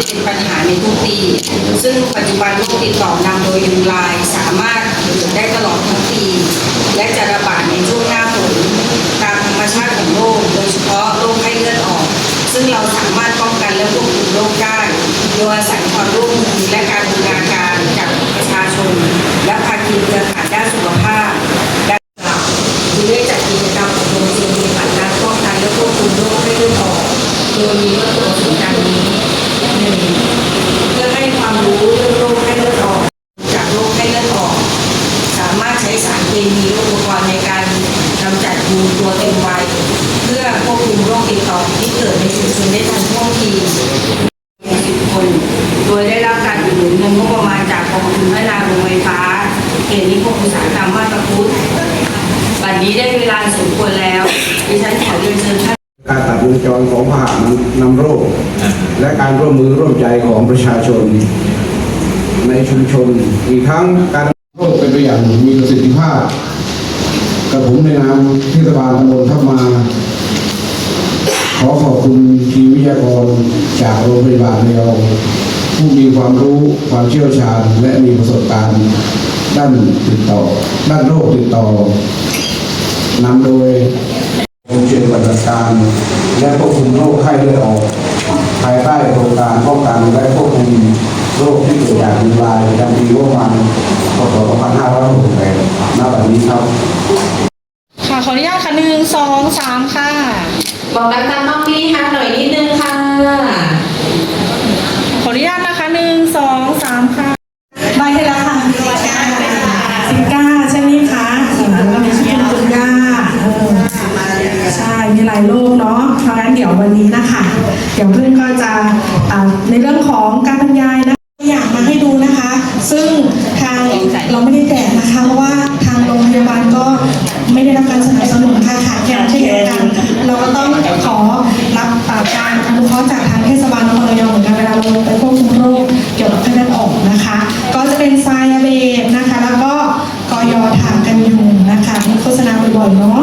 จะเป็นปัญหาในทุกปี ซึ่งปัจจุบันโรคติดต่อนำโดยยุงลายสามารถเกิดได้ตลอดทั้งปี และจะระบาดในช่วงหน้าฝนตามธรรมชาติของโรคโดยเฉพาะโรคไข้เลือดออก ซึ่งเราสามารถป้องกันและควบคุมโรคได้โดยอาศัยความร่วมมือและการบูรณาการจากประชาชน และภาคีเครือข่ายด้านสุขภาพด้านหลักคือได้จัดกิจกรรมอบรมเชิงปฏิบัติการป้องกันและควบคุมโรคไข้เลือดออกโดยมีวั เคมีอุปกรณ์ในการกำจัดงูตัวเต็มวัยเพื่อควบคุมโรคติดต่อที่เกิดในชุมชนได้ทันท่วงทีสิบคน โดยได้รับการอุดหนุนเงินงบประมาณจากกองทุนพัฒนาโรงไฟฟ้าเขตนิคมอุตสาหกรรมมาตาพุทธบัดนี้ได้เวลาสมควรแล้วดิฉันขอเรียนเชิญท่านการตัดวงจรของพาหะนำโรค และการร่วมมือร่วมใจของประชาชน ในชุมชนอีกทั้งการ โรคเป็นไปอย่างมีประสิทธิภาพกระผมในนามเทศบาลตำบลทับมา ขอขอบคุณทีมวิทยากรจากโรงพยาบาลในรองผู้มีความรู้ความเชี่ยวชาญ และมีประสบการณ์ด้านติดต่อ ด้านโรคติดต่อนำโดยองค์เชิญปฏิบัติการ และควบคุมโรคไข้เลือดออก ภายใต้โครงการป้องกันและควบคุมโรคที่เกิดจากยุงลายประจำปีงบประมาณพศ2568ณบัดนี้ครับ ค่ะ ขออนุญาตค่ะ หนึ่งสองสามค่ะ บอกดังๆน้องพี่ฮัทหน่อยนิดนึงค่ะ ขออนุญาตนะคะหนึ่งสองสามค่ะ ใบให้แล้วค่ะสิบก้าใช่ไหมคะก็มีชื่อคุณย่าเออใช่ มีหลายโรคเนาะ เพราะงั้นเดี๋ยววันนี้นะคะ เดี๋ยวเพื่อนก็จะอ่าในเรื่องของการบรรยาย ดลงไปควบคุมโรคเกี่ยวกับไข้เลือดออกนะคะ ก็จะเป็นไซยาเบตนะคะ แล้วก็กอยอถางกันยุงนะคะมีโฆษณาบ่อยๆเนาะ